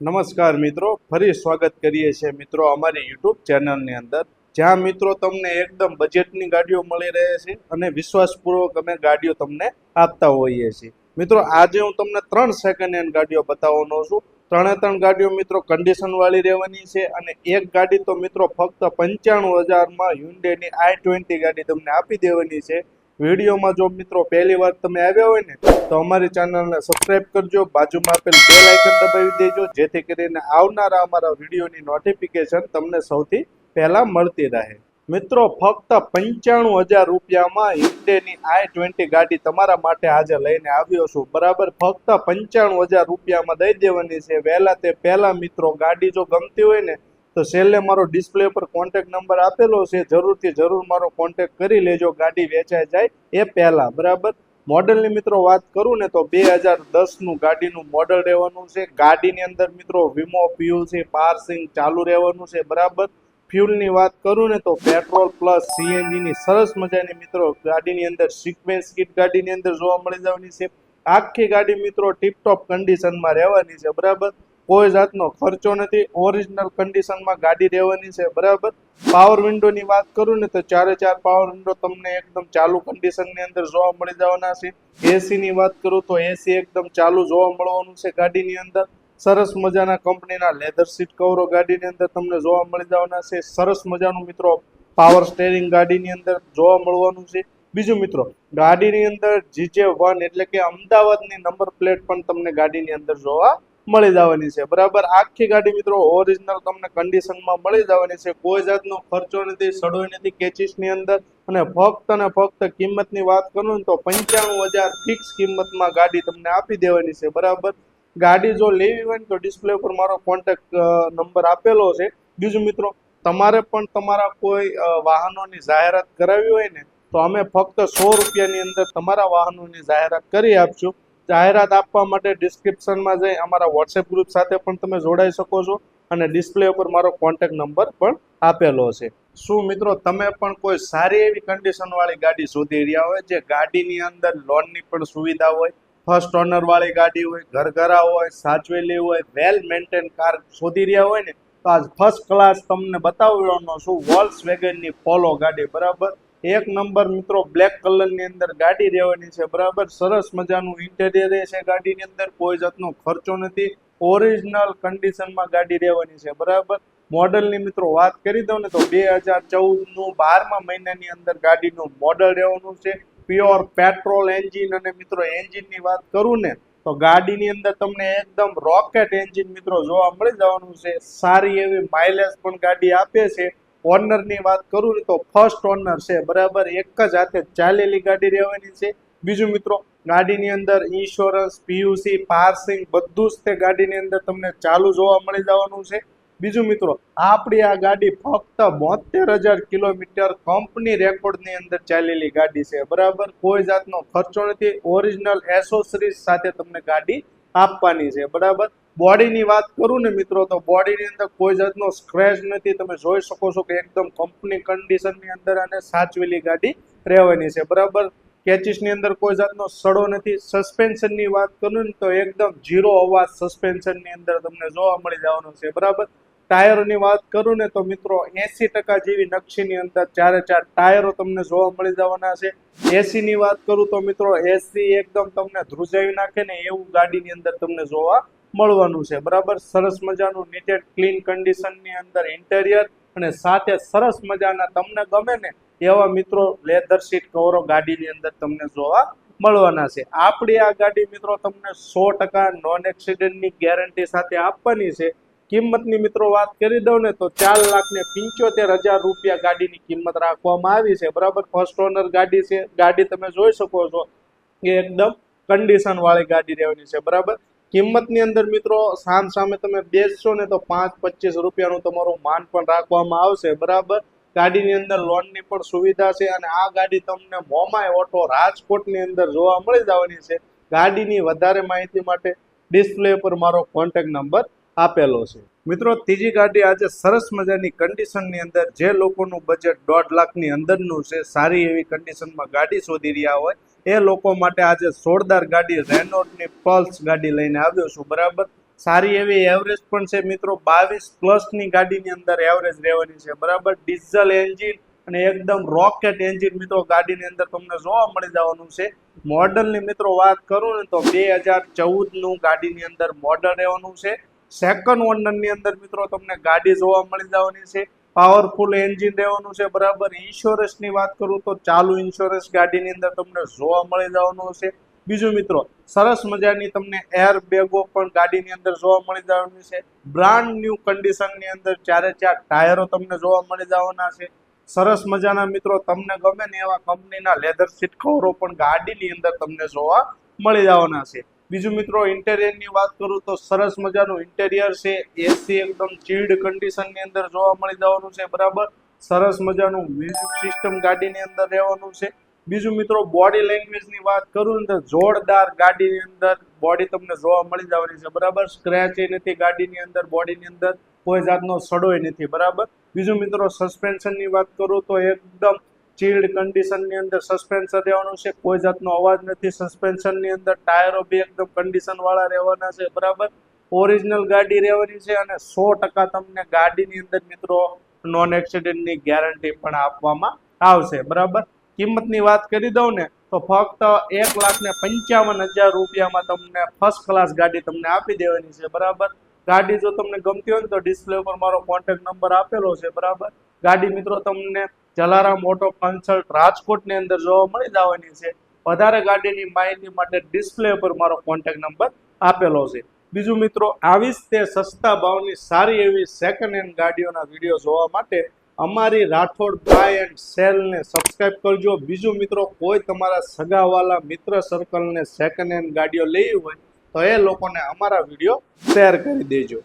નમસ્કાર મિત્રો, ફરી સ્વાગત કરીએ છીએ મિત્રો અમારી યુટ્યુબ ચેનલની અંદર. જ્યાં મિત્રો તમને એકદમ બજેટની ગાડીઓ મળી રહે છે અને વિશ્વાસપૂર્વક અમે ગાડીઓ તમને આપતા હોઈએ છીએ. મિત્રો, આજે હું તમને ત્રણ સેકન્ડ હેન્ડ ગાડીઓ બતાવવાનો છું. ત્રણે ત્રણ ગાડીઓ મિત્રો કન્ડિશનવાળી રહેવાની છે અને એક ગાડી તો મિત્રો ફક્ત પંચાણું હજારમાં હ્યુન્ડેની આઈ ટ્વેન્ટી ગાડી તમને આપી દેવાની છે. વિડીયોમાં જો મિત્રો પહેલી વાર તમે આવ્યા હોય ને, તો અમારી ચેનલને સબસ્ક્રાઇબ કરજો, બાજુમાં આપેલ બેલ આઇકન દબાવી દેજો, જેથી કરીને આવનારા અમારા વિડીયોની નોટિફિકેશન તમને સૌથી પહેલાં મળતી રહે. મિત્રો, ફક્ત પંચાણું હજાર રૂપિયામાં હિન્ડેની આઈ ટ્વેન્ટી ગાડી તમારા માટે આજે લઈને આવ્યો છું. બરાબર, ફક્ત પંચાણું હજાર રૂપિયામાં દઈ દેવાની છે. વહેલા તે પહેલા મિત્રો ગાડી જો ગમતી હોય ને તો છેલ્લે મારો ડિસ્પ્લે પર કોન્ટેક્ટ નંબર આપેલો છે. જરૂરથી જરૂર મારો કોન્ટેક્ટ કરી લેજો. ગાડી વેચાઈ જાય એ પહેલા, બરાબર? મોડલની મિત્રો વાત કરું ને તો બે હજાર દસનું ગાડીનું મોડલ રહેવાનું છે. ગાડીની અંદર મિત્રો વીમો પીયુસી પાર્સિંગ ચાલુ રહેવાનું છે, બરાબર? ફ્યુલની વાત કરું ને તો પેટ્રોલ પ્લસ સીએનજીની સરસ મજાની મિત્રો ગાડીની અંદર સિક્વેન્સ કીટ ગાડીની અંદર જોવા મળી જવાની છે. આખી ગાડી મિત્રો ટીપટોપ કન્ડિશનમાં રહેવાની છે, બરાબર? કોઈ જાતનો ખર્ચો નથી. ઓરિજિનલ કન્ડિશનમાં ગાડી રહેવાની છે, બરાબર? પાવર વિન્ડોની વાત કરું ને, તો ચારે ચાર પાવર વિન્ડો તમને એકદમ ચાલુ કન્ડિશનની અંદર જોવા મળી જવાના છે. એસીની વાત કરું તો એસી એકદમ ચાલુ જોવા મળવાનું છે ગાડીની અંદર. સરસ મજાના કંપનીના લેધર સીટ કવરો ગાડીની અંદર તમને જોવા મળી જવાના છે. સરસ મજાનું મિત્રો પાવર સ્ટેરિંગ ગાડીની અંદર જોવા મળવાનું છે. બીજું મિત્રો, ગાડીની અંદર જીજે વન એટલે કે અમદાવાદની નંબર પ્લેટ પણ તમને ગાડીની અંદર જોવા મળી જવાની છે. બરાબર? આખી ગાડી મિત્રો ઓરિજિનલ તમને કન્ડિશનમાં મળી જવાની છે. કોઈ જાતનો ખર્ચો નથી સડોય નથી કેચીસની અંદર. અને ફક્ત અને ફક્ત કિંમતની વાત કરું ને તો પંચાણું હજાર ફિક્સ કિંમતમાં ગાડી તમને આપી દેવાની છે. બરાબર? ગાડી જો લેવી હોય ને તો ડિસ્પ્લે ઉપર મારો કોન્ટેક્ટ નંબર આપેલો છે. બીજું મિત્રો, તમારે પણ તમારા કોઈ વાહનોની જાહેરાત કરાવી હોય ને તો અમે ફક્ત સો રૂપિયાની અંદર તમારા વાહનોની જાહેરાત કરી આપશું. જાહેરાત આપવા માટે ડિસ્ક્રિપ્શનમાં જઈ અમારા વોટ્સએપ ગ્રુપ સાથે પણ તમે જોડાઈ શકો છો અને ડિસ્પ્લે ઉપર મારો કોન્ટેક્ટ નંબર પણ આપેલો છે. શું મિત્રો, તમે પણ કોઈ સારી એવી કન્ડિશન વાળી ગાડી શોધી રહ્યા હોય, જે ગાડીની અંદર લોનની પણ સુવિધા હોય ફર્સ્ટ ઓનર વાળી ગાડી હોય, ઘરઘરા હોય, સાચવેલી હોય વેલ મેન્ટેન કાર શોધી રહ્યા હોય ને, તો આજ ફર્સ્ટ ક્લાસ તમને બતાવવાનો છું વોલ્સ વેગનની પોલો ગાડી, બરાબર? એક નંબર મિત્રો બ્લેક કલરની અંદર ગાડી રહેવાની છે, બરાબર? સરસ મજાનું ઇન્ટેરિયર છે ગાડીની અંદર, કોઈ જાતનો ખર્ચો નથી. ઓરિજિનલ કન્ડિશનમાં ગાડી રહેવાની છે, બરાબર? મોડલની મિત્રો વાત કરી દઉં ને તો બે હજાર ચૌદનું બારમા મહિનાની અંદર ગાડીનું મોડલ રહેવાનું છે. પ્યોર પેટ્રોલ એન્જિન અને મિત્રો એન્જિનની વાત કરું ને, તો ગાડીની અંદર તમને એકદમ રોકેટ એન્જિન મિત્રો જોવા મળી જવાનું છે. સારી એવી માઇલેજ પણ ગાડી આપે છે. ઓનરની વાત કરું ને તો ફર્સ્ટ ઓનર છે, બરાબર? એક જ હાથે ચાલેલી ગાડી રહેવાની છે. બીજું મિત્રો, ગાડીની અંદર ઇન્સ્યોરન્સ પીયુસી પાર્સિંગ બધું જ તે ગાડીની અંદર તમને ચાલુ જોવા મળી જવાનું છે. બીજું મિત્રો, આપણી આ ગાડી ફક્ત બોતેર હજાર કિલોમીટર કંપની રેકોર્ડની અંદર ચાલેલી ગાડી છે, બરાબર? કોઈ જાતનો ખર્ચો નથી. ઓરિજિનલ એસોસરીઝ સાથે તમને ગાડી આપવાની છે, બરાબર? બોડીની વાત કરું ને મિત્રો, તો બોડીની અંદર કોઈ જાતનો સ્ક્રેચ નથી. તમે જોઈ શકો છો કે એકદમ કંપની કન્ડિશનની અંદર અને સાચવેલી ગાડી રહેવાની છે. બરાબર? કેચીસની અંદર કોઈ જાતનો સડો નથી. સસ્પેન્શનની વાત કરું ને તો એકદમ ઝીરો અવાજ સસ્પેન્શનની અંદર તમને જોવા મળી જવાનો છે. બરાબર? ટાયરોની વાત કરું ને તો મિત્રો એસી ટકા જેવી નકશીની અંદર ચારે ચાર ટાયરો તમને જોવા મળી જવાના છે. એસીની વાત કરું તો મિત્રો એસી એકદમ તમને ધ્રુજાવી નાખે ને એવું ગાડીની અંદર તમને જોવા મળવાનું છે. બરાબર? સરસ મજાનું નીટેડ ક્લીન કન્ડિશનની અંદર ઇન્ટેરિયર અને સાથે સરસ મજાના તમને ગમે ને એવા મિત્રો લેધર સીટ કવરો ગાડીની અંદર તમને જોવા મળવાના છે. આપણી આ ગાડી મિત્રો તમને સો ટકા નોન એક્સિડન્ટની ગેરંટી સાથે આપવાની છે. કિંમતની મિત્રો વાત કરી દઉં ને તો ચાર લાખ ને પંચોતેર હજાર રૂપિયા ગાડીની કિંમત રાખવામાં આવી છે. બરાબર? ફર્સ્ટ ઓનર ગાડી છે. ગાડી તમે જોઈ શકો છો. કે એકદમ કન્ડિશન વાળી ગાડી રહેવાની છે. બરાબર? કિંમતની અંદર મિત્રો સામ સામે તમે બેસશો ને તો પાંચ, પચીસ રૂપિયાનું તમારું માન પણ રાખવામાં આવશે, બરાબર? ગાડીની અંદર લોનની પણ સુવિધા છે અને આ ગાડી તમને મોમાય ઓટો રાજકોટની અંદર જોવા મળી જવાની છે. ગાડીની વધારે માહિતી માટે ડિસ્પ્લે પર મારો કોન્ટેક્ટ નંબર આપેલો છે. મિત્રો, ત્રીજી ગાડી આજે સરસ મજાની કન્ડિશનની અંદર જે લોકોનું બજેટ દોઢ લાખની અંદરનું છે, સારી એવી કન્ડિશનમાં ગાડી શોધી રહ્યા હોય એ લોકો માટે આજે સોળદાર ગાડી, રેનોટની પલ્સ ગાડી લઈને આવ્યો છું, બરાબર? સારી એવી એવરેજ પણ છે મિત્રો, બાવીસ પ્લસની ગાડીની અંદર એવરેજ રહેવાની છે, બરાબર? ડીઝલ એન્જિન અને એકદમ રોકેટ એન્જિન મિત્રો, ગાડીની અંદર તમને જોવા મળી જવાનું છે. મોડલની મિત્રો વાત કરું ને તો બે હજાર ચૌદનું ગાડીની અંદર મોડલ રહેવાનું છે. સેકન્ડ ઓનરની અંદર મિત્રો તમને ગાડી જોવા મળી જવાની છે. પાવરફુલ એન્જિન રહેવાનું છે બરાબર. ઇન્સ્યોરન્સની વાત કરું તો ચાલુ ઇન્સ્યોરન્સ ગાડીની અંદર તમને જોવા મળી જવાનું છે બીજું મિત્રો, સરસ મજાની તમને એર બેગો પણ ગાડીની અંદર જોવા મળી જવાની છે. બ્રાન્ડ ન્યૂ કન્ડિશનની અંદર ચારે ચાર ટાયરો તમને જોવા મળી જવાના છે. સરસ મજાના મિત્રો, તમને ગમે ને એવા કંપનીના લેધર સીટ કવરો પણ ગાડીની અંદર તમને જોવા મળી જવાના છે. બીજું મિત્રો ઇન્ટેરિયરની વાત કરું તો સરસ મજાનું ઇન્ટેરિયર છે. એસી એકદમ ચીલ્ડ કન્ડિશનની અંદર જોવા મળી જવાનું છે, બરાબર? સરસ મજાનું મ્યુઝિક સિસ્ટમ ગાડીની અંદર રહેવાનું છે. બીજું મિત્રો બોડી લેંગ્વેજની વાત કરું તો જોરદાર ગાડીની અંદર બોડી તમને જોવા મળી જવાની છે, બરાબર? સ્ક્રેચ નથી ગાડીની અંદર બોડીની અંદર, કોઈ જાતનો સડોય નથી, બરાબર? બીજું મિત્રો સસ્પેન્શનની વાત કરું તો એકદમ ચીલ્ડ કન્ડિશનની અંદર સસ્પેન્શન રહેવાનું છે. કોઈ જાતનો અવાજ નથી. સસ્પેન્શનની અંદર ટાયરો બી એકદમ કન્ડિશન વાળા રહેવાના છે. બરાબર? ઓરિજિનલ ગાડી રહેવાની છે અને સો ટકા તમને ગાડીની અંદર મિત્રો નોન એક્સિડન્ટની ગેરંટી પણ આપવામાં આવશે. બરાબર? કિંમતની વાત કરી દઉં ને, તો ફક્ત એક લાખ ને પંચાવન હજાર રૂપિયામાં તમને ફર્સ્ટ ક્લાસ ગાડી તમને આપી દેવાની છે. બરાબર? ગાડી જો તમને ગમતી હોય ને તો ડિસ્પ્લે ઉપર મારો કોન્ટેક્ટ નંબર આપેલો છે. બરાબર? ગાડી મિત્રો તમને જલારામ ઓટો કન્સલ્ટ રાજકોટની અંદર જોવા મળી જવાની છે. વધારે ગાડીની માહિતી માટે ડિસ્પ્લે પર મારો કોન્ટેક્ટ નંબર આપેલો છે. બીજું મિત્રો, આવી જ તે સસ્તા ભાવની સારી એવી સેકન્ડ હેન્ડ ગાડીઓના વીડિયો જોવા માટે અમારી રાઠોડ બાય એન્ડ સેલને સબસ્ક્રાઇબ કરજો. બીજું મિત્રો, કોઈ તમારા સગાવાલા મિત્ર સર્કલને સેકન્ડ હેન્ડ ગાડીઓ લેવી હોય તો એ લોકોને અમારા વીડિયો શેર કરી દેજો.